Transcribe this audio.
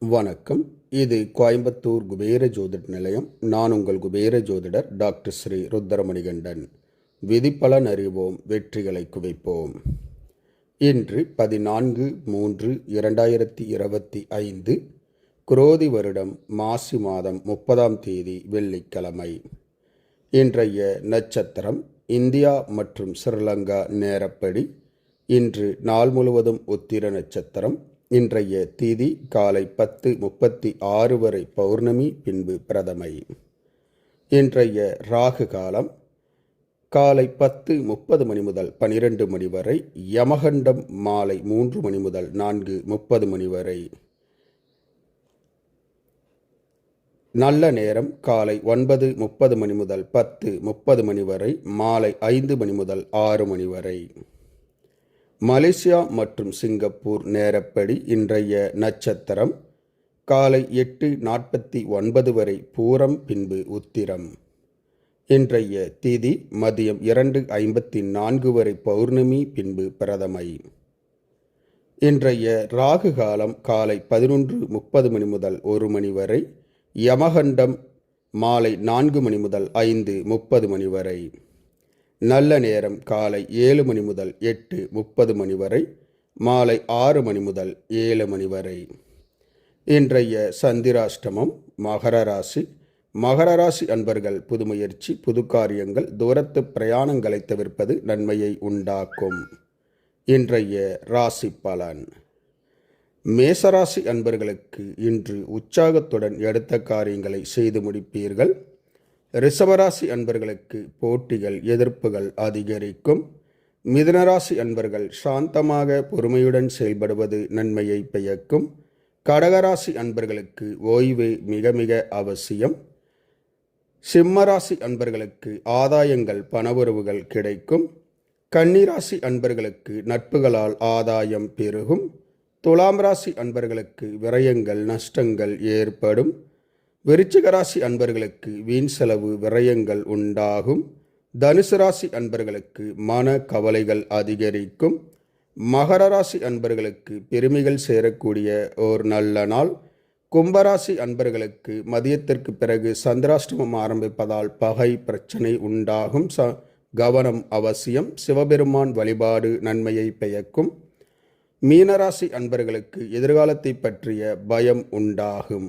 வணக்கம். இது கோயம்புத்தூர் குபேர ஜோதிட நிலையம். நான் உங்கள் குபேர ஜோதிடர் டாக்டர் ஸ்ரீ ருத்ரமணிகண்டன். விதிப்பலன் அறிவோம் வெற்றிகளை குவிப்போம். இன்று பதினான்கு மூன்று இரண்டாயிரத்தி இருபத்தி ஐந்து குரோதி வருடம் மாசி மாதம் முப்பதாம் தேதி வெள்ளிக்கிழமை. இன்றைய நட்சத்திரம் இந்தியா மற்றும் ஸ்ரீலங்கா நேரப்படி. இன்று நாள் முழுவதும் உத்திர நட்சத்திரம் இன்றைய திதி காலை பத்து முப்பத்தி ஆறு வரை பௌர்ணமி பின்பு பிரதமை. இன்றைய ராகு காலம் காலை பத்து முப்பது மணி முதல் பனிரெண்டு மணி வரை யமகண்டம் மாலை மூன்று மணி முதல் நான்கு முப்பது மணி வரை. நல்ல நேரம் காலை ஒன்பது முப்பது மணி முதல் பத்து முப்பது மணி வரை மாலை ஐந்து மணி முதல் ஆறு மணி வரை. மலேசியா மற்றும் சிங்கப்பூர் நேரப்படி இன்றைய நட்சத்திரம் காலை எட்டு நாற்பத்தி ஒன்பது வரை பூரம் பின்பு உத்திரம். இன்றைய திதி மதியம் இரண்டு ஐம்பத்தி நான்கு வரை பௌர்ணமி பின்பு பிரதமை. இன்றைய ராகு காலம் காலை பதினொன்று முப்பது மணி முதல் ஒரு மணி வரை யமகண்டம் மாலை நான்கு மணி முதல் ஐந்து முப்பது மணி வரை. நல்ல நேரம் காலை ஏழு மணி முதல் எட்டு முப்பது மணி வரை மாலை ஆறு மணி முதல் ஏழு மணி வரை. இன்றைய சந்திராஷ்டமம் மகர ராசி. மகர ராசி அன்பர்கள் புது முயற்சி புது காரியங்கள் தூரத்து பிரயாணங்களை தவிர்ப்பது நன்மையை உண்டாக்கும். இன்றைய ராசி பலன். மேசராசி அன்பர்களுக்கு இன்று உற்சாகத்துடன் எடுத்த காரியங்களை செய்து முடிப்பீர்கள். ரிஷபராசி அன்பர்களுக்கு போட்டிகள் எதிர்ப்புகள் அதிகரிக்கும். மிதுனராசி அன்பர்கள் சாந்தமாக பொறுமையுடன் செயல்படுவது நன்மையை பயக்கும் கடகராசி அன்பர்களுக்கு ஓய்வு மிக மிக அவசியம். சிம்மராசி அன்பர்களுக்கு ஆதாயங்கள் பணவுறவுகள் கிடைக்கும். கன்னிராசி அன்பர்களுக்கு நட்புகளால் ஆதாயம் பெருகும். துலாம் ராசி அன்பர்களுக்கு விரயங்கள் நஷ்டங்கள் ஏற்படும். விருச்சிகராசி அன்பர்களுக்கு வீண் செலவு விரயங்கள் உண்டாகும். தனுசு ராசி அன்பர்களுக்கு மன கவலைகள் அதிகரிக்கும். மகர ராசி அன்பர்களுக்கு பெருமைகள் சேரக்கூடிய ஒரு நல்ல நாள். கும்பராசி அன்பர்களுக்கு மதியத்திற்கு பிறகு சந்திராஷ்டமம் ஆரம்பிப்பதால் பகை பிரச்சனை உண்டாகும். ச கவனம் அவசியம். சிவபெருமான் வழிபாடு நன்மையை பயக்கும் மீனராசி அன்பர்களுக்கு எதிர்காலத்தை பற்றிய பயம் உண்டாகும்.